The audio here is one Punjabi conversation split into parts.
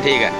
ਠੀਕ ਹੈ।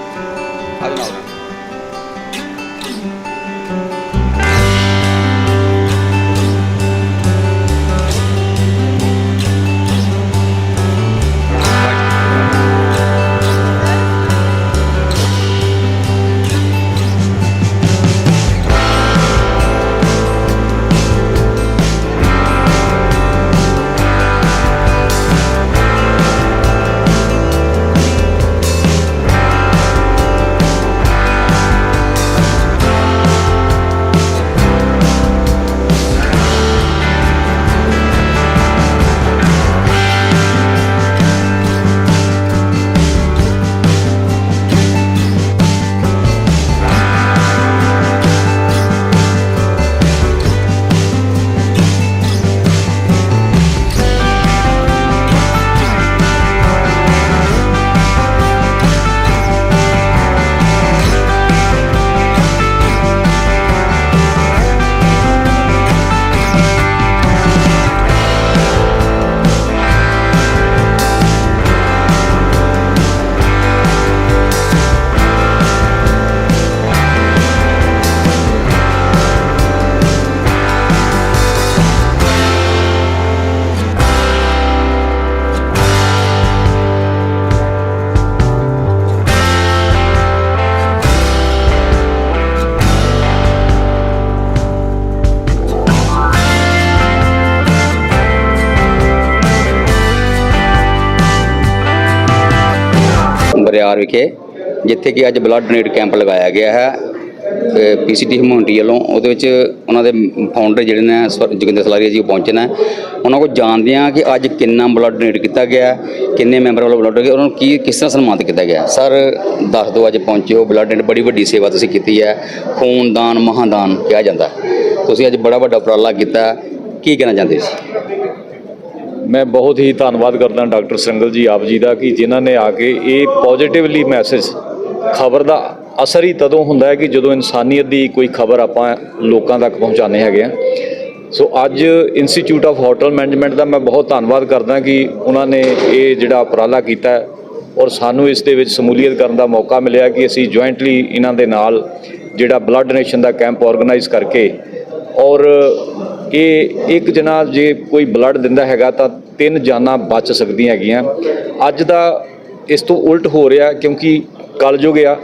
ਬਰਿਆਰ ਵਿਖੇ, ਜਿੱਥੇ ਕਿ ਅੱਜ ਬਲੱਡ ਡੋਨੇਟ ਕੈਂਪ ਲਗਾਇਆ ਗਿਆ ਹੈ। ਪੀਸੀਟੀ ਹਿਊਮਨਿਟੀ ਵੱਲੋਂ ਉਹਦੇ ਵਿੱਚ ਉਹਨਾਂ ਦੇ ਫਾਊਂਡਰ ਜਿਹੜੇ ਨੇ, ਸਵਰ- ਜੋਗਿੰਦਰ ਸਲਾਰੀਆ ਜੀ ਪਹੁੰਚੇ ਨੇ। ਉਹਨਾਂ ਕੋਲ ਜਾਣਦੇ ਹਾਂ ਕਿ ਅੱਜ ਕਿੰਨਾ ਬਲੱਡ ਡੋਨੇਟ ਕੀਤਾ ਗਿਆ ਕਿੰਨੇ ਮੈਂਬਰ ਵੱਲੋਂ ਬਲੱਡ ਡੋਨੇਟ ਉਹਨਾਂ ਨੂੰ ਕੀ, ਕਿਸ ਤਰ੍ਹਾਂ ਸਨਮਾਨਿਤ ਕੀਤਾ ਗਿਆ ਸਰ, ਦੱਸ ਦਿਓ, ਅੱਜ ਪਹੁੰਚੇ ਹੋ ਬਲੱਡ ਡੋਨੇਟ ਬੜੀ ਵੱਡੀ ਸੇਵਾ ਤੁਸੀਂ ਕੀਤੀ ਹੈ। ਖੂਨਦਾਨ ਮਹਾਦਾਨ ਕਿਹਾ ਜਾਂਦਾ ਤੁਸੀਂ ਅੱਜ ਬੜਾ ਵੱਡਾ ਉਪਰਾਲਾ ਕੀਤਾ ਕੀ ਕਹਿਣਾ ਚਾਹੁੰਦੇ ਸੀ ਮੈਂ ਬਹੁਤ ਹੀ ਧੰਨਵਾਦ ਕਰਦਾ ਡਾਕਟਰ ਸੰਗਲ ਜੀ ਆਪ ਜੀ ਦਾ ਕਿ ਜਿਨ੍ਹਾਂ ਨੇ ਆ ਕੇ ਇਹ ਪੋਜ਼ਿਟਿਵਲੀ ਮੈਸੇਜ ਖਬਰ ਦਾ ਅਸਰ ਹੀ ਤਦੋਂ ਹੁੰਦਾ ਹੈ ਕਿ ਜਦੋਂ ਇਨਸਾਨੀਅਤ ਦੀ ਕੋਈ ਖਬਰ ਆਪਾਂ ਲੋਕਾਂ ਤੱਕ ਪਹੁੰਚਾਉਂਦੇ ਹੈਗੇ ਆ ਸੋ ਅੱਜ ਇੰਸਟੀਚਿਊਟ ਆਫ ਹੋਟਲ ਮੈਨੇਜਮੈਂਟ ਦਾ ਮੈਂ ਬਹੁਤ ਧੰਨਵਾਦ ਕਰਦਾ ਕਿ ਉਹਨਾਂ ਨੇ ਇਹ ਜਿਹੜਾ ਉਪਰਾਲਾ ਕੀਤਾ ਹੈ ਔਰ ਸਾਨੂੰ ਇਸ ਦੇ ਵਿੱਚ ਸਮੂਲੀਅਤ ਕਰਨ ਦਾ ਮੌਕਾ ਮਿਲਿਆ ਕਿ ਅਸੀਂ ਜੁਆਇੰਟਲੀ ਇਹਨਾਂ ਦੇ ਨਾਲ ਜਿਹੜਾ ਬਲੱਡ ਡੋਨੇਸ਼ਨ ਦਾ ਕੈਂਪ ਆਰਗੇਨਾਈਜ਼ ਕਰਕੇ ਔਰ ਇਹ ਇੱਕ ਜਣਾ ਜੇ ਕੋਈ ਬਲੱਡ ਦਿੰਦਾ ਹੈਗਾ ਤਾਂ ਤਿੰਨ ਜਾਨਾਂ ਬਚ ਸਕਦੀਆਂ ਹੈਗੀਆਂ। ਅੱਜ ਦਾ ਇਸ ਤੋਂ ਉਲਟ ਹੋ ਰਿਹਾ ਕਿਉਂਕਿ ਕਲਯੁਗ ਆ,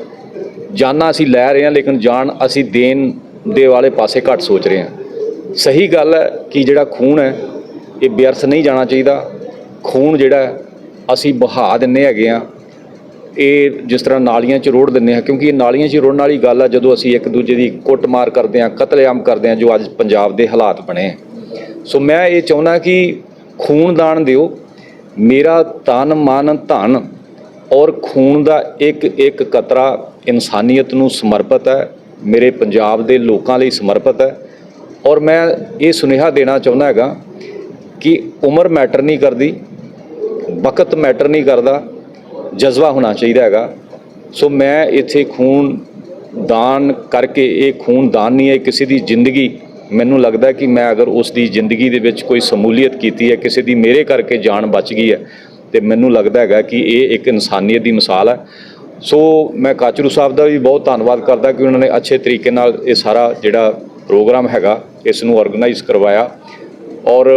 ਜਾਨਾਂ ਅਸੀਂ ਲੈ ਰਹੇ ਹਾਂ ਲੇਕਿਨ ਜਾਨ ਅਸੀਂ ਦੇਣ ਦੇ ਵਾਲੇ ਪਾਸੇ ਘੱਟ ਸੋਚ ਰਹੇ ਹਾਂ। ਸਹੀ ਗੱਲ ਹੈ ਕਿ ਜਿਹੜਾ ਖੂਨ ਹੈ, ਇਹ ਵਿਅਰਥ ਨਹੀਂ ਜਾਣਾ ਚਾਹੀਦਾ। ਖੂਨ ਜਿਹੜਾ ਅਸੀਂ ਬਹਾ ਦਿੰਨੇ ਹੈਗੇ ਆ ਇਹ ਜਿਸ ਤਰ੍ਹਾਂ ਨਾਲੀਆਂ 'ਚ ਰੋੜ ਦਿੰਦੇ ਆ ਕਿਉਂਕਿ ਇਹ ਨਾਲੀਆਂ 'ਚ ਰੋੜਨ ਵਾਲੀ ਗੱਲ ਆ, ਜਦੋਂ ਅਸੀਂ ਇੱਕ ਦੂਜੇ ਦੀ ਕੁੱਟਮਾਰ ਕਰਦੇ ਆ ਕਤਲੇਆਮ ਕਰਦੇ ਆ ਜੋ ਅੱਜ ਪੰਜਾਬ ਦੇ ਹਾਲਾਤ ਬਣੇ ਆ। ਸੋ ਮੈਂ ਇਹ ਚਾਹੁੰਦਾ ਕਿ ਖੂਨ ਦਾਨ ਦਿਓ ਮੇਰਾ ਤਨ, ਮਨ, ਧਨ ਔਰ ਖੂਨ ਦਾ ਇੱਕ ਇੱਕ ਕਤਰਾ ਇਨਸਾਨੀਅਤ ਨੂੰ ਸਮਰਪਿਤ ਹੈ, ਮੇਰੇ ਪੰਜਾਬ ਦੇ ਲੋਕਾਂ ਲਈ ਸਮਰਪਿਤ ਹੈ ਔਰ ਮੈਂ ਇਹ ਸੁਨੇਹਾ ਦੇਣਾ ਚਾਹੁੰਦਾ ਹੈਗਾ ਕਿ ਉਮਰ ਮੈਟਰ ਨਹੀਂ ਕਰਦੀ, ਵਕਤ ਮੈਟਰ ਨਹੀਂ ਕਰਦਾ ਜਜ਼ਬਾ ਹੋਣਾ ਚਾਹੀਦਾ ਹੈਗਾ। ਸੋ ਮੈਂ ਇੱਥੇ ਖੂਨ ਦਾਨ ਕਰਕੇ, ਇਹ ਖੂਨ ਦਾਨ ਨਹੀਂ ਹੈ ਕਿਸੇ ਦੀ ਜ਼ਿੰਦਗੀ, ਮੈਨੂੰ ਲੱਗਦਾ ਕਿ ਮੈਂ ਅਗਰ ਉਸ ਦੀ ਜ਼ਿੰਦਗੀ ਦੇ ਵਿੱਚ ਕੋਈ ਸਮੂਲੀਅਤ ਕੀਤੀ ਹੈ, ਕਿਸੇ ਦੀ ਮੇਰੇ ਕਰਕੇ ਜਾਨ ਬਚ ਗਈ ਹੈ, ਤੇ ਮੈਨੂੰ ਲੱਗਦਾ ਹੈਗਾ ਕਿ ਇਹ ਇੱਕ ਇਨਸਾਨੀਅਤ ਦੀ ਮਿਸਾਲ ਹੈ। ਸੋ ਮੈਂ ਕਾਚਰੂ ਸਾਹਿਬ ਦਾ ਵੀ ਬਹੁਤ ਧੰਨਵਾਦ ਕਰਦਾ ਕਿ ਉਹਨਾਂ ਨੇ ਅੱਛੇ ਤਰੀਕੇ ਨਾਲ ਇਹ ਸਾਰਾ ਜਿਹੜਾ ਪ੍ਰੋਗਰਾਮ ਹੈਗਾ, ਇਸ ਨੂੰ ਆਰਗੇਨਾਈਜ਼ ਕਰਵਾਇਆ। ਔਰ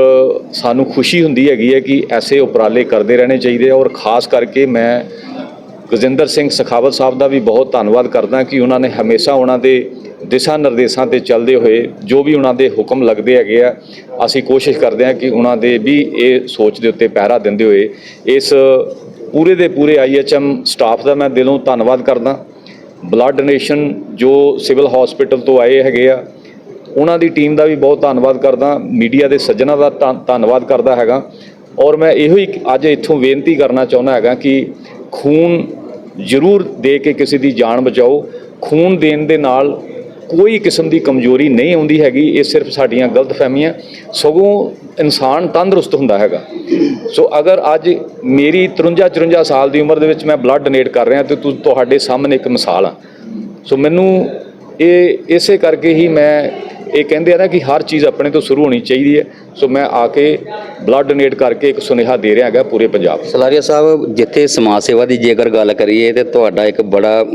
ਸਾਨੂੰ ਖੁਸ਼ੀ ਹੁੰਦੀ ਹੈਗੀ ਹੈ ਕਿ ਐਸੇ ਉਪਰਾਲੇ ਕਰਦੇ ਰਹਿਣੇ ਚਾਹੀਦੇ ਔਰ ਖਾਸ ਕਰਕੇ ਮੈਂ ਗਜਿੰਦਰ ਸਿੰਘ ਸਖਾਵਤ ਸਾਹਿਬ ਦਾ ਵੀ ਬਹੁਤ ਧੰਨਵਾਦ ਕਰਦਾ ਕਿ ਉਹਨਾਂ ਨੇ ਹਮੇਸ਼ਾ ਉਹਨਾਂ ਦੇ ਦਿਸ਼ਾ ਨਿਰਦੇਸ਼ਾਂ ਤੇ ਚੱਲਦੇ ਹੋਏ ਜੋ ਵੀ ਉਹਨਾਂ ਦੇ ਹੁਕਮ ਲੱਗਦੇ ਹੈਗੇ ਆ, ਅਸੀਂ ਕੋਸ਼ਿਸ਼ ਕਰਦੇ ਹਾਂ ਕਿ ਉਹਨਾਂ ਦੇ ਵੀ ਇਹ ਸੋਚ ਦੇ ਉੱਤੇ ਪਹਿਰਾ ਦਿੰਦੇ ਹੋਏ ਇਸ ਪੂਰੇ ਦੇ ਪੂਰੇ ਆਈਐਚਐਮ ਸਟਾਫ ਦਾ ਮੈਂ ਦਿਲੋਂ ਧੰਨਵਾਦ ਕਰਦਾ। ਬਲੱਡ ਡੋਨੇਸ਼ਨ ਜੋ ਸਿਵਲ ਹਸਪੀਟਲ ਤੋਂ ਆਏ ਹੈਗੇ ਆ ਉਹਨਾਂ ਦੀ ਟੀਮ ਦਾ ਵੀ ਬਹੁਤ ਧੰਨਵਾਦ ਕਰਦਾ ਮੀਡੀਆ ਦੇ ਸੱਜਣਾ ਦਾ ਧੰਨਵਾਦ ਕਰਦਾ ਹੈਗਾ। ਔਰ ਮੈਂ ਇਹੋ ਹੀ ਅੱਜ ਇੱਥੋਂ ਬੇਨਤੀ ਕਰਨਾ ਚਾਹੁੰਦਾ ਹੈਗਾ ਕਿ ਖੂਨ ਜ਼ਰੂਰ ਦੇ ਕੇ ਕਿਸੇ ਦੀ ਜਾਨ ਬਚਾਓ। ਖੂਨ ਦੇਣ ਦੇ ਨਾਲ ਕੋਈ ਕਿਸਮ ਦੀ ਕਮਜ਼ੋਰੀ ਨਹੀਂ ਆਉਂਦੀ ਹੈਗੀ, ਇਹ ਸਿਰਫ ਸਾਡੀਆਂ ਗਲਤਫਹਿਮੀਆਂ ਸਗੋਂ ਇਨਸਾਨ ਤੰਦਰੁਸਤ ਹੁੰਦਾ ਹੈਗਾ। ਸੋ ਅਗਰ ਅੱਜ ਮੇਰੀ 53 54 ਸਾਲ ਦੀ ਉਮਰ ਦੇ ਵਿੱਚ ਮੈਂ ਬਲੱਡ ਡੋਨੇਟ ਕਰ ਰਿਹਾ ਤੇ ਤੁ- ਤੁਹਾਡੇ ਸਾਹਮਣੇ ਇੱਕ ਮਿਸਾਲ ਆ। ਸੋ ਮੈਨੂੰ ਇਹ, ਇਸੇ ਕਰਕੇ ਹੀ ਮੈਂ ਇਹ ਕਹਿੰਦੇ ਆ ਨਾ ਕਿ ਹਰ ਚੀਜ਼ ਆਪਣੇ ਤੋਂ ਸ਼ੁਰੂ ਹੋਣੀ ਚਾਹੀਦੀ ਹੈ। ਸੋ ਮੈਂ ਆ ਕੇ ਬਲੱਡ ਡੋਨੇਟ ਕਰਕੇ ਇੱਕ ਸੁਨੇਹਾ ਦੇ ਰਿਹਾ ਹੈਗਾ ਪੂਰੇ ਪੰਜਾਬ। ਸਲਾਰੀਆ ਸਾਹਿਬ, ਜਿੱਥੇ ਸਮਾਜ ਸੇਵਾ ਦੀ ਜੇਕਰ ਗੱਲ ਕਰੀਏ ਤੇ ਤੁਹਾਡਾ ਇੱਕ ਬੜਾ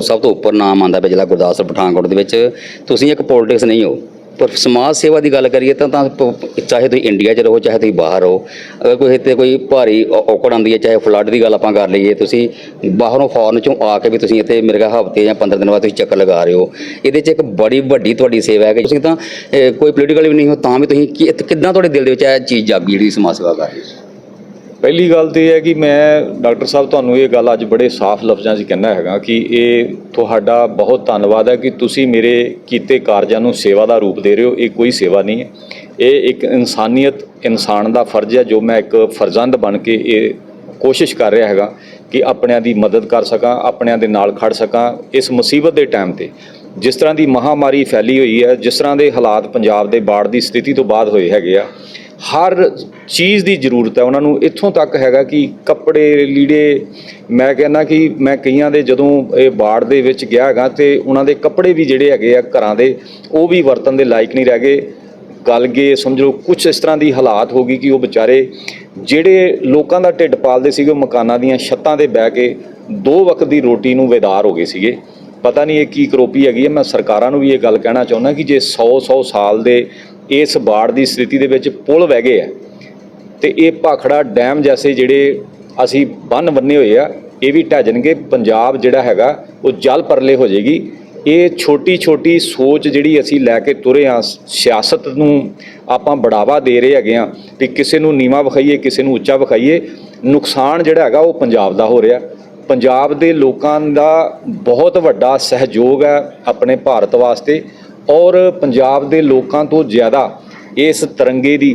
ਸਭ ਤੋਂ ਉੱਪਰ ਨਾਮ ਆਂਦਾ ਪਿਆ, ਜ਼ਿਲ੍ਹਾ ਗੁਰਦਾਸਪੁਰ, ਪਠਾਨਕੋਟ ਦੇ ਵਿੱਚ। ਤੁਸੀਂ ਇੱਕ ਪੋਲਿਟਿਕਸ ਨਹੀਂ ਹੋ। ਪਰ ਸਮਾਜ ਸੇਵਾ ਦੀ ਗੱਲ ਕਰੀਏ ਤਾਂ ਤਾਂ ਪ- ਚਾਹੇ ਤੁਸੀਂ ਇੰਡੀਆ 'ਚ ਰਹੋ ਚਾਹੇ ਤੁਸੀਂ ਬਾਹਰ ਹੋ ਅਗਰ ਕੋਈ ਇੱਥੇ ਕੋਈ ਭਾਰੀ ਔ- ਔਕੜ ਆਉਂਦੀ ਹੈ ਚਾਹੇ ਫਲੱਡ ਦੀ ਗੱਲ ਆਪਾਂ ਕਰ ਲਈਏ ਤੁਸੀਂ ਬਾਹਰੋਂ ਫੋਰਨ ਚੋਂ ਆ ਕੇ ਵੀ ਤੁਸੀਂ ਇੱਥੇ ਮੇਰੇ ਖਿਆਲ ਹਫ਼ਤੇ ਜਾਂ 15 ਦਿਨ ਬਾਅਦ ਤੁਸੀਂ ਚੱਕਰ ਲਗਾ ਰਹੇ ਹੋ। ਇਹਦੇ 'ਚ ਇੱਕ ਬੜੀ ਵੱਡੀ ਤੁਹਾਡੀ ਸੇਵਾ ਹੈ ਕਿ ਤੁਸੀਂ ਤਾਂ ਅਹ, ਕੋਈ ਪੋਲੀਟੀਕਲ ਵੀ ਨਹੀਂ ਹੋ ਤਾਂ ਵੀ ਤੁਸੀਂ ਕਿ ਕਿੱਦਾਂ ਤੁਹਾਡੇ ਦਿਲ ਦੇ ਵਿੱਚ ਇਹ ਚੀਜ਼ ਜਾਗੀ ਜਿਹੜੀ ਸਮਾਜ ਸੇਵਾ ਕਰ ਰਹੇ ਹੋ? ਪਹਿਲੀ ਗੱਲ ਤੇ ਇਹ ਹੈ ਕਿ ਮੈਂ ਡਾਕਟਰ ਸਾਹਿਬ ਤੁਹਾਨੂੰ ਇਹ ਗੱਲ ਅੱਜ ਬੜੇ ਸਾਫ਼ ਲਫ਼ਜ਼ਾਂ 'ਚ ਕਹਿਣਾ ਹੈਗਾ ਕਿ ਇਹ ਤੁਹਾਡਾ ਬਹੁਤ ਧੰਨਵਾਦ ਹੈ ਕਿ ਤੁਸੀਂ ਮੇਰੇ ਕੀਤੇ ਕਾਰਜਾਂ ਨੂੰ ਸੇਵਾ ਦਾ ਰੂਪ ਦੇ ਰਹੇ ਹੋ, ਇਹ ਕੋਈ ਸੇਵਾ ਨਹੀਂ ਹੈ। ਇਹ ਇੱਕ ਇਨਸਾਨੀਅਤ, ਇਨਸਾਨ ਦਾ ਫਰਜ਼ ਹੈ ਜੋ ਮੈਂ ਇੱਕ ਫਰਜ਼ੰਦ ਬਣ ਕੇ ਇਹ ਕੋਸ਼ਿਸ਼ ਕਰ ਰਿਹਾ ਹੈਗਾ ਕਿ ਆਪਣਿਆਂ ਦੀ ਮਦਦ ਕਰ ਸਕਾਂ, ਆਪਣਿਆਂ ਦੇ ਨਾਲ ਖੜ ਸਕਾਂ ਇਸ ਮੁਸੀਬਤ ਦੇ ਟਾਈਮ ਤੇ। ਜਿਸ ਤਰ੍ਹਾਂ ਦੀ ਮਹਾਮਾਰੀ ਫੈਲੀ ਹੋਈ ਹੈ, ਜਿਸ ਤਰ੍ਹਾਂ ਦੇ ਹਾਲਾਤ ਪੰਜਾਬ ਦੇ ਬਾੜ ਦੀ ਸਥਿਤੀ ਤੋਂ ਬਾਅਦ ਹੋਏ ਹੈਗੇ ਆ ਹਰ ਚੀਜ਼ ਦੀ ਜ਼ਰੂਰਤ ਹੈ। ਉਹਨਾਂ ਨੂੰ ਇੱਥੋਂ ਤੱਕ ਹੈਗਾ ਕਿ ਕੱਪੜੇ, ਲੀੜੇ, ਮੈਂ ਕਹਿੰਦਾ ਕਿ ਮੈਂ ਕਈਆਂ ਦੇ ਜਦੋਂ ਇਹ ਬਾੜ ਦੇ ਵਿੱਚ ਗਿਆ ਹੈਗਾ ਤੇ ਉਹਨਾਂ ਦੇ ਕੱਪੜੇ ਵੀ ਜਿਹੜੇ ਹੈਗੇ ਆ ਘਰਾਂ ਦੇ, ਉਹ ਵੀ ਵਰਤਨ ਦੇ ਲਾਇਕ ਨਹੀਂ ਰਹਿ ਗਏ। ਗਲ ਗਏ ਸਮਝ ਲਓ ਕੁਝ ਇਸ ਤਰ੍ਹਾਂ ਦੀ ਹਾਲਾਤ ਹੋ ਗਈ ਕਿ ਉਹ ਵਿਚਾਰੇ ਜਿਹੜੇ ਲੋਕਾਂ ਦਾ ਢਿੱਡ ਪਾਲਦੇ ਸੀਗੇ, ਉਹ ਮਕਾਨਾਂ ਦੀਆਂ ਛੱਤਾਂ ਤੇ ਬਹਿ ਕੇ ਦੋ ਵਕਤ ਦੀ ਰੋਟੀ ਨੂੰ ਵੇਦਾਰ ਹੋ ਗਏ ਸੀਗੇ। ਪਤਾ ਨਹੀਂ ਇਹ ਕੀ ਕਰੋਪੀ ਹੈਗੀ ਹੈ। ਮੈਂ ਸਰਕਾਰਾਂ ਨੂੰ ਵੀ ਇਹ ਗੱਲ ਕਹਿਣਾ ਚਾਹੁੰਦਾ ਕਿ ਜੇ 100 100 ਸਾਲ ਦੇ ਇਸ ਬਾੜ ਦੀ ਸਥਿਤੀ ਦੇ ਵਿੱਚ ਪੁਲ ਵਹਿ ਗਏ ਆ। ਤੇ ਇਹ ਭਾਖੜਾ ਡੈਮ ਜੈਸੇ ਜਿਹੜੇ ਅਸੀਂ ਬੰਨ ਬੰਨੇ ਹੋਏ ਆ, ਇਹ ਵੀ ਢਹਿ ਜਾਣਗੇ। ਪੰਜਾਬ ਜਿਹੜਾ ਹੈਗਾ, ਉਹ ਜਲ ਪਰਲੇ ਹੋ ਜਾਏਗੀ। ਇਹ ਛੋਟੀ ਛੋਟੀ ਸੋਚ ਜਿਹੜੀ ਅਸੀਂ ਲੈ ਕੇ ਤੁਰੇ ਆ, ਸਿਆਸਤ ਨੂੰ ਆਪਾਂ ਬੜਾਵਾ ਦੇ ਰਹੇ ਹੈਗੇ ਆ ਕਿ ਕਿਸੇ ਨੂੰ ਨੀਵਾ ਵਿਖਾਈਏ, ਕਿਸੇ ਨੂੰ ਉੱਚਾ ਵਿਖਾਈਏ। ਨੁਕਸਾਨ ਜਿਹੜਾ ਹੈਗਾ, ਉਹ ਪੰਜਾਬ ਦਾ ਹੋ ਰਿਹਾ। ਪੰਜਾਬ ਦੇ ਲੋਕਾਂ ਦਾ ਬਹੁਤ ਵੱਡਾ ਸਹਿਯੋਗ ਹੈ ਆਪਣੇ ਭਾਰਤ ਵਾਸਤੇ। ਔਰ ਪੰਜਾਬ ਦੇ ਲੋਕਾਂ ਤੋਂ ਜ਼ਿਆਦਾ ਇਸ ਤਿਰੰਗੇ ਦੀ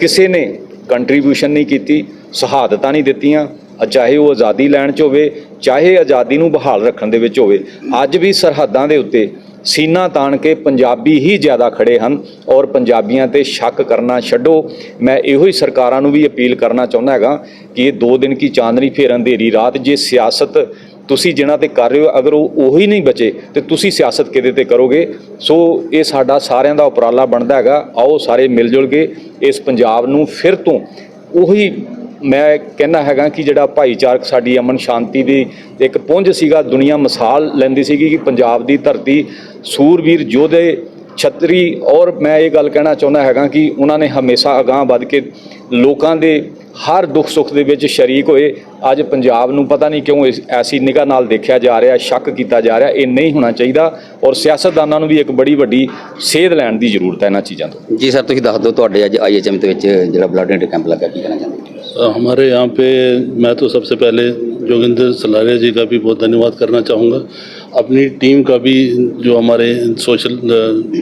ਕਿਸੇ ਨੇ ਕੰਟਰੀਬਿਊਸ਼ਨ ਨਹੀਂ ਕੀਤੀ, ਸ਼ਹਾਦਤਾਂ ਨਹੀਂ ਦਿੱਤੀਆਂ। ਚਾਹੇ ਉਹ ਆਜ਼ਾਦੀ ਲੈਣ ਚ ਹੋਵੇ, ਚਾਹੇ ਆਜ਼ਾਦੀ ਨੂੰ ਬਹਾਲ ਰੱਖਣ ਦੇ ਵਿੱਚ ਹੋਵੇ, ਅੱਜ ਵੀ ਸਰਹੱਦਾਂ ਦੇ ਉੱਤੇ ਸੀਨਾ ਤਾਣ ਕੇ ਪੰਜਾਬੀ ਹੀ ਜ਼ਿਆਦਾ ਖੜੇ ਹਨ ਔਰ ਪੰਜਾਬੀਆਂ ਤੇ ਸ਼ੱਕ ਕਰਨਾ ਛੱਡੋ। ਮੈਂ ਇਹੋ ਹੀ ਸਰਕਾਰਾਂ ਨੂੰ ਵੀ ਅਪੀਲ ਕਰਨਾ ਚਾਹੁੰਦਾ ਹੈਗਾ ਕਿ ਇਹ ਦੋ ਦਿਨ ਕੀ ਚਾਂਦਨੀ ਫੇਰ ਅੰਧੇਰੀ ਰਾਤ ਜੇ ਸਿਆਸਤ ਤੁਸੀਂ ਜਿਨ੍ਹਾਂ ਤੇ ਕਰ ਰਹੇ ਹੋ, ਅਗਰ ਉਹ ਉਹੀ ਨਹੀਂ ਬਚੇ, ਤੇ ਤੁਸੀਂ ਸਿਆਸਤ ਕਿਹਦੇ ਤੇ ਕਰੋਗੇ? ਸੋ ਇਹ ਸਾਡਾ ਸਾਰਿਆਂ ਦਾ ਉਪਰਾਲਾ ਬਣਦਾ ਹੈਗਾ। ਆਓ ਸਾਰੇ ਮਿਲ ਜੁਲ ਕੇ ਇਸ ਪੰਜਾਬ ਨੂੰ ਫਿਰ ਤੋਂ ਉਹੀ ਮੈਂ ਕਹਿਣਾ ਹੈਗਾ ਕਿ ਜਿਹੜਾ ਭਾਈਚਾਰਕ ਸਾਡੀ ਅਮਨ ਸ਼ਾਂਤੀ ਦੀ ਇੱਕ ਪੁੰਜ ਸੀਗਾ, ਦੁਨੀਆ ਮਿਸਾਲ ਲੈਂਦੀ ਸੀਗੀ ਕਿ ਪੰਜਾਬ ਦੀ ਧਰਤੀ ਸੂਰਵੀਰ ਯੋਧੇ ਛਤਰੀ। ਔਰ ਮੈਂ ਇਹ ਗੱਲ ਕਹਿਣਾ ਚਾਹੁੰਦਾ ਹੈਗਾ ਕਿ ਉਹਨਾਂ ਨੇ ਹਮੇਸ਼ਾ ਅਗਾਹ ਵੱਧ ਕੇ ਲੋਕਾਂ ਦੇ ਹਰ ਦੁੱਖ ਸੁੱਖ ਦੇ ਵਿੱਚ ਸ਼ਰੀਕ ਹੋਏ ਅੱਜ ਪੰਜਾਬ ਨੂੰ ਪਤਾ ਨਹੀਂ ਕਿਉਂ ਇਸ- ਐਸੀ ਨਿਗਾਹ ਨਾਲ ਦੇਖਿਆ ਜਾ ਰਿਹਾ ਸ਼ੱਕ ਕੀਤਾ ਜਾ ਰਿਹਾ ਇਹ ਨਹੀਂ ਹੋਣਾ ਚਾਹੀਦਾ ਔਰ ਸਿਆਸਤਦਾਨਾਂ ਨੂੰ ਵੀ ਇੱਕ ਬੜੀ ਵੱਡੀ ਸੇਧ ਲੈਣ ਦੀ ਜ਼ਰੂਰਤ ਹੈ ਇਹਨਾਂ ਚੀਜ਼ਾਂ ਤੋਂ ਜੀ ਸਰ ਤੁਸੀਂ ਦੱਸ ਦਿਓ ਤੁਹਾਡੇ ਅੱਜ ਆਈਐਚਐਮ ਦੇ ਵਿੱਚ ਜਿਹੜਾ ਬਲੱਡ ਡੋਨੇਟ ਕੈਂਪ ਲੱਗਾ ਕੀ ਕਹਿਣਾ ਚਾਹੁੰਦੇ ਹੋ अ, हमारे यहाँ पे मैं तो सबसे पहले जोगिंदर सलारिया जी का भी बहुत धन्यवाद करना चाहूँगा। अपनी टीम का भी जो हमारे सोशल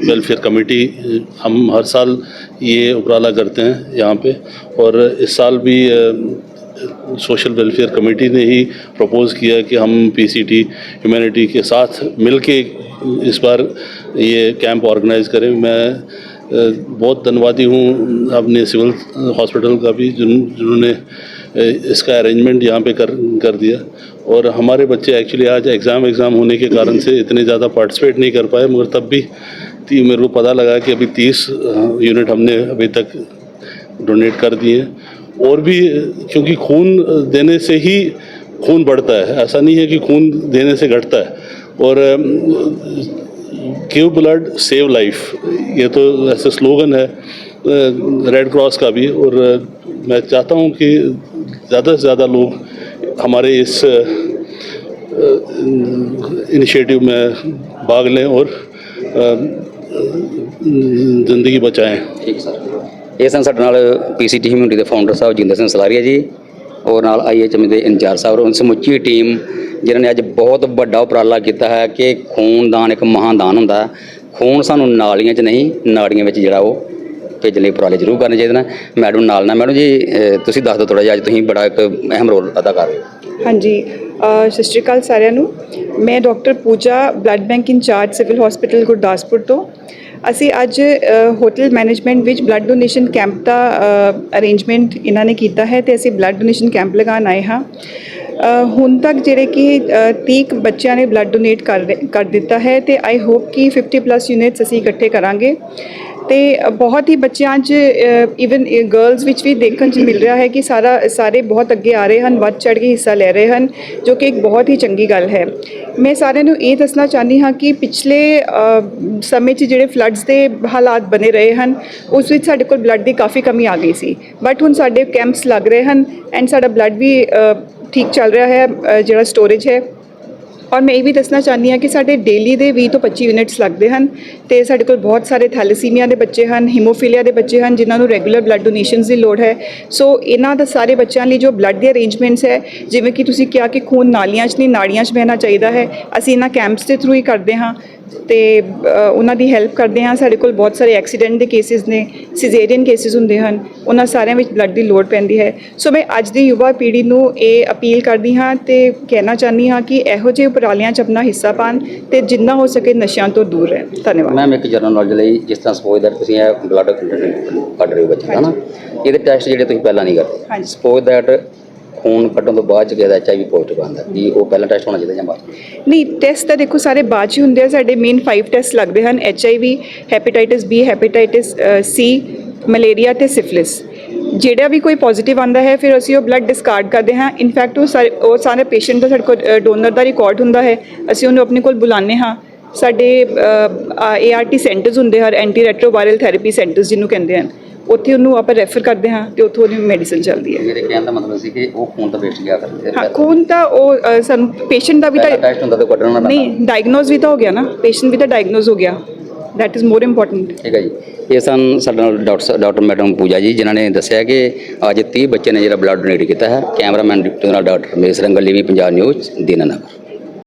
वेलफेयर कमेटी हम हर साल ये उपराला करते हैं यहाँ पे और इस साल भी सोशल वेलफेयर कमेटी ने ही प्रपोज़ किया कि हम पीसीटी ह्यूमैनिटी के साथ मिलके इस बार ये कैंप ऑर्गेनाइज करें। मैं बहुत धन्यवादी हूँ। अपने सिविल हॉस्पिटल का भी, जिन, जिन्होंने इसका अरेंजमेंट यहाँ पे कर कर दिया। और हमारे बच्चे एक्चुअली आज एग्ज़ाम एग्ज़ाम होने के कारण से इतने ज़्यादा पार्टिसिपेट नहीं कर पाए, मगर तब भी मेरे को पता लगा कि अभी तीस यूनिट हमने अभी तक डोनेट कर दिए हैं। और भी, क्योंकि खून देने से ही खून बढ़ता है। ऐसा नहीं है कि खून देने से घटता है। और गिव ब्लड सेव लाइफ ये तो ऐसे स्लोगन है रेड क्रॉस का भी और अ, मैं चाहता हूँ कि ज़्यादा से ज़्यादा लोग हमारे इस इनिशिएटिव में भाग लें और अ, ज़िंदगी बचाएं ਠੀਕ ਸਰ ਇਹ ਸਨ ਸਾਡੇ ਨਾਲ ਪੀਸੀਟੀ ਹਿਊਮਨਿਟੀ ਦੇ ਫਾਊਂਡਰ ਸਾਹਿਬ ਜਿੰਦਰ ਸਿੰਘ ਸਲਾਰੀਆ ਜੀ ਔਰ ਨਾਲ ਆਈਐਚਐਮ ਦੇ ਇੰਚਾਰਜ ਸਾਹਿਬ ਔਰ ਸਮੁੱਚੀ ਟੀਮ, ਜਿਨ੍ਹਾਂ ਨੇ ਅੱਜ ਬਹੁਤ ਵੱਡਾ ਉਪਰਾਲਾ ਕੀਤਾ ਹੈ ਕਿ ਖੂਨਦਾਨ ਇੱਕ ਮਹਾਦਾਨ ਹੁੰਦਾ ਹੈ। ਖੂਨ ਸਾਨੂੰ ਨਾਲੀਆਂ 'ਚ ਨਹੀਂ, ਨਾੜੀਆਂ ਵਿੱਚ ਜਿਹੜਾ ਉਹ ਭੇਜਣ ਲਈ ਉਪਰਾਲੇ ਜ਼ਰੂਰ ਕਰਨੇ ਚਾਹੀਦੇ ਨੇ। ਮੈਡਮ ਨਾਲ ਨਾ ਮੈਡਮ ਜੀ ਤੁਸੀਂ ਦੱਸ ਦਿਓ ਥੋੜਾ ਜਿਹਾ, ਅੱਜ ਤੁਸੀਂ ਬੜਾ ਇੱਕ ਅਹਿਮ ਰੋਲ ਅਦਾ ਕਰ ਰਹੇ ਹੋ। ਹਾਂਜੀ ਸਤਿ ਸ਼੍ਰੀ ਅਕਾਲ ਸਾਰਿਆਂ ਨੂੰ। ਮੈਂ doctor Puja, blood bank incharge civil hospital Gurdaspur ਤੋਂ। ਅਸੀਂ ਅੱਜ ਅ, ਹੋਟਲ ਮੈਨੇਜਮੈਂਟ ਵਿੱਚ ਬਲੱਡ ਡੋਨੇਸ਼ਨ ਕੈਂਪ ਦਾ ਅਰੇਂਜਮੈਂਟ ਇਹਨਾਂ ਨੇ ਕੀਤਾ ਹੈ ਤੇ ਅਸੀਂ ਬਲੱਡ ਡੋਨੇਸ਼ਨ ਕੈਂਪ ਲਗਾਉਣ ਆਏ ਹਾਂ। ਅ, ਹੁਣ ਤੱਕ ਜਿਹੜੇ ਕਿ ਅ, 30 ਕੁ ਬੱਚਿਆਂ ਨੇ ਬਲੱਡ ਡੋਨੇਟ ਕਰ ਰਹੇ- ਕਰ ਦਿੱਤਾ ਹੈ ਤੇ ਆਈ ਹੋਪ ਕਿ 50 ਪਲੱਸ ਯੂਨਿਟਸ ਅਸੀਂ ਇਕੱਠੇ ਕਰਾਂਗੇ। ਤੇ ਬਹੁਤ ਹੀ ਬੱਚਿਆਂ 'ਚ ਇਵਨ ਗਰਲਸ ਵਿੱਚ ਵੀ ਦੇਖਣ 'ਚ ਮਿਲ ਰਿਹਾ ਹੈ ਕਿ ਸਾਰਾ, ਸਾਰੇ ਬਹੁਤ ਅੱਗੇ ਆ ਰਹੇ ਹਨ, ਵੱਧ ਚੜ੍ਹ ਕੇ ਹਿੱਸਾ ਲੈ ਰਹੇ ਹਨ, ਜੋ ਕਿ ਇੱਕ ਬਹੁਤ ਹੀ ਚੰਗੀ ਗੱਲ ਹੈ। ਮੈਂ ਸਾਰਿਆਂ ਨੂੰ ਇਹ ਦੱਸਣਾ ਚਾਹੁੰਦੀ ਹਾਂ ਕਿ ਪਿਛਲੇ ਸਮੇਂ 'ਚ ਜਿਹੜੇ ਫਲੱਡਸ ਦੇ ਹਾਲਾਤ ਬਣੇ ਰਹੇ ਹਨ, ਉਸ ਵਿੱਚ ਸਾਡੇ ਕੋਲ ਬਲੱਡ ਦੀ ਕਾਫੀ ਕਮੀ ਆ ਗਈ ਸੀ। ਬਟ ਹੁਣ ਸਾਡੇ ਕੈਂਪਸ ਲੱਗ ਰਹੇ ਹਨ ਐਂਡ ਸਾਡਾ ਬਲੱਡ ਵੀ ਠੀਕ ਚੱਲ ਰਿਹਾ ਹੈ ਜਿਹੜਾ ਸਟੋਰੇਜ ਹੈ ਔਰ ਮੈਂ ਇਹ ਵੀ ਦੱਸਣਾ ਚਾਹੁੰਦੀ ਹਾਂ ਕਿ ਸਾਡੇ ਡੇਲੀ ਦੇ 20 ਤੋਂ 25 ਯੂਨਿਟਸ ਲੱਗਦੇ ਹਨ ਤੇ ਸਾਡੇ ਕੋਲ ਬਹੁਤ ਸਾਰੇ ਥੈਲੇਸੀਮੀਆ ਦੇ ਬੱਚੇ ਹਨ ਹੀਮੋਫੀਲੀਆ ਦੇ ਬੱਚੇ ਹਨ, ਜਿਨ੍ਹਾਂ ਨੂੰ ਰੈਗੂਲਰ ਬਲੱਡ ਡੋਨੇਸ਼ਨਸ ਦੀ ਲੋੜ ਹੈ। ਸੋ ਇਹਨਾਂ ਦਾ ਸਾਰੇ ਬੱਚਿਆਂ ਲਈ ਜੋ ਬਲੱਡ ਦੇ ਅਰੇਂਜਮੈਂਟਸ ਹੈ, ਜਿਵੇਂ ਕਿ ਤੁਸੀਂ ਕਿਹਾ ਕਿ ਖੂਨ ਨਾਲੀਆਂ 'ਚ ਨਹੀਂ, ਨਾੜੀਆਂ 'ਚ ਬਹਿਣਾ ਚਾਹੀਦਾ ਹੈ, ਅਸੀਂ ਇਹਨਾਂ ਕੈਂਪਸ ਦੇ ਥਰੂ ਹੀ ਕਰਦੇ ਹਾਂ। ਤੇ ਉਹਨਾਂ ਦੀ ਹੈਲਪ ਕਰਦੇ ਹਾਂ। ਸਾਡੇ ਕੋਲ ਬਹੁਤ ਸਾਰੇ ਐਕਸੀਡੈਂਟ ਦੇ ਕੇਸਿਸ ਨੇ ਸਿਜ਼ੇਰੀਅਨ ਕੇਸਿਸ ਹੁੰਦੇ ਹਨ ਉਹਨਾਂ ਸਾਰਿਆਂ ਵਿੱਚ ਬਲੱਡ ਦੀ ਲੋੜ ਪੈਂਦੀ ਹੈ। ਸੋ ਮੈਂ ਅੱਜ ਦੀ ਯੁਵਾ ਪੀੜ੍ਹੀ ਨੂੰ ਇਹ ਅਪੀਲ ਕਰਦੀ ਹਾਂ ਤੇ ਕਹਿਣਾ ਚਾਹੁੰਦੀ ਹਾਂ ਕਿ ਇਹੋ ਜਿਹੇ ਉਪਰਾਲਿਆਂ 'ਚ ਆਪਣਾ ਹਿੱਸਾ ਪਾਣ ਤੇ ਜਿੰਨਾ ਹੋ ਸਕੇ ਨਸ਼ਿਆਂ ਤੋਂ ਦੂਰ ਰਹਿਣ। ਧੰਨਵਾਦ। ਮੈਮ ਇੱਕ ਜਨਰਲ ਨੌਲੇਜ ਲਈ ਜਿਸ ਤਰ੍ਹਾਂ ਸਪੋਜ਼ ਦੈਟ ਤੁਸੀਂ ਇਹ ਬਲੱਡ ਕੱਢ ਰਹੇ ਹੋ ਬੱਚੇ ਦਾ ਨਾ ਇਹਦੇ ਟੈਸਟ ਜਿਹੜੇ ਤੁਸੀਂ ਪਹਿਲਾਂ ਨਹੀਂ ਕਰਦੇ। ਹਾਂਜੀ। ਸਪੋਜ਼ ਦੈਟ ਖੂਨ ਕੱਢਣ ਤੋਂ ਬਾਅਦ ਚ ਗਿਆ ਐਚਆਈਵੀ ਪੋਜ਼ਿਟਿਵ ਆਉਂਦਾ ਵੀ ਉਹ ਪਹਿਲਾਂ ਟੈਸਟ ਹੋਣਾ ਚਾਹੀਦਾ ਜਾਂ ਬਾਅਦ ਨਹੀਂ ਟੈਸਟ ਤਾਂ ਦੇਖੋ ਸਾਰੇ ਬਾਅਦ 'ਚ ਹੀ ਹੁੰਦੇ ਆ, ਸਾਡੇ ਮੇਨ 5 ਟੈਸਟ ਲੱਗਦੇ ਹਨ H I V hepatitis B hepatitis C malaria ਤੇ ਸਿਫਿਲਿਸ ਜਿਹੜਾ ਵੀ ਕੋਈ ਪੋਜ਼ਿਟਿਵ ਆਂਦਾ ਹੈ, ਫਿਰ ਅਸੀਂ ਉਹ ਬਲੱਡ ਡਿਸਕਾਰਡ ਕਰਦੇ ਹਾਂ। ਇਨਫੈਕਟ ਉਹ ਸਾਰੇ ਉਹ ਸਾਰੇ ਪੇਸ਼ੈਂਟ ਦਾ ਸਾਡੇ ਕੋਲ ਡੋਨਰ ਦਾ ਰਿਕਾਰਡ ਹੁੰਦਾ ਹੈ। ਅਸੀਂ ਉਹਨੂੰ ਆਪਣੇ ਕੋਲ ਬੁਲਾਉਂਦੇ ਹਾਂ। ਸਾਡੇ ਏਆਰਟੀ ਸੈਂਟਰਸ ਹੁੰਦੇ ਹਨ ਐਂਟੀ ਰੈਟਰੋਵਾਇਰਲ ਥੈਰੇਪੀ ਸੈਂਟਰਸ ਜਿਹਨੂੰ ਕਹਿੰਦੇ ਹਨ। ਉੱਥੇ ਉਹਨੂੰ ਆਪਾਂ ਰੈਫਰ ਕਰਦੇ ਹਾਂ ਤੇ ਉੱਥੋਂ ਉਹਦੀ ਮੈਡੀਸਨ ਚੱਲਦੀ ਹੈ। ਮੇਰੇ ਕਹਿਣ ਦਾ ਮਤਲਬ ਸੀ ਕਿ ਉਹ ਖੂਨ ਤਾਂ ਵੇਸਟ ਗਿਆ ਕਰਦੇ ਹਾਂ ਖੂਨ ਤਾਂ ਉਹ ਅ, ਸਾਨੂੰ ਪੇਸ਼ੈਂਟ ਦਾ ਵੀ ਤਾਂ ਟੈਸਟ ਹੁੰਦਾ ਤਾਂ ਕੱਢਣਾ ਪੈਂਦਾ। ਨਹੀਂ ਡਾਇਗਨੋਸ ਵੀ ਤਾਂ ਹੋ ਗਿਆ ਨਾ। ਪੇਸ਼ੈਂਟ ਵੀ ਤਾਂ ਡਾਇਗਨੋਸ ਹੋ ਗਿਆ। ਦੈਟ ਇਜ਼ ਮੋਰ ਇੰਪੋਰਟੈਂਟ ਠੀਕ ਹੈ ਜੀ। ਇਹ ਸਨ ਸਾਡੇ ਨਾਲ ਡਾਕਟਰ ਡਾਕਟਰ ਮੈਡਮ ਪੂਜਾ ਜੀ ਜਿਨ੍ਹਾਂ ਨੇ ਦੱਸਿਆ ਕਿ ਅੱਜ 30 ਬੱਚੇ ਨੇ ਜਿਹੜਾ ਬਲੱਡ ਡੋਨੇਟ ਕੀਤਾ ਹੈ। ਕੈਮਰਾਮੈਨ ਡਿਪਟੀ ਨਾਲ ਡਾਕਟਰ ਮੇਸ ਰੰਗਲ ਲਈ ਵੀ ਪੰਜਾਬ ਨਿਊਜ਼ ਦੀਨਾਨਗਰ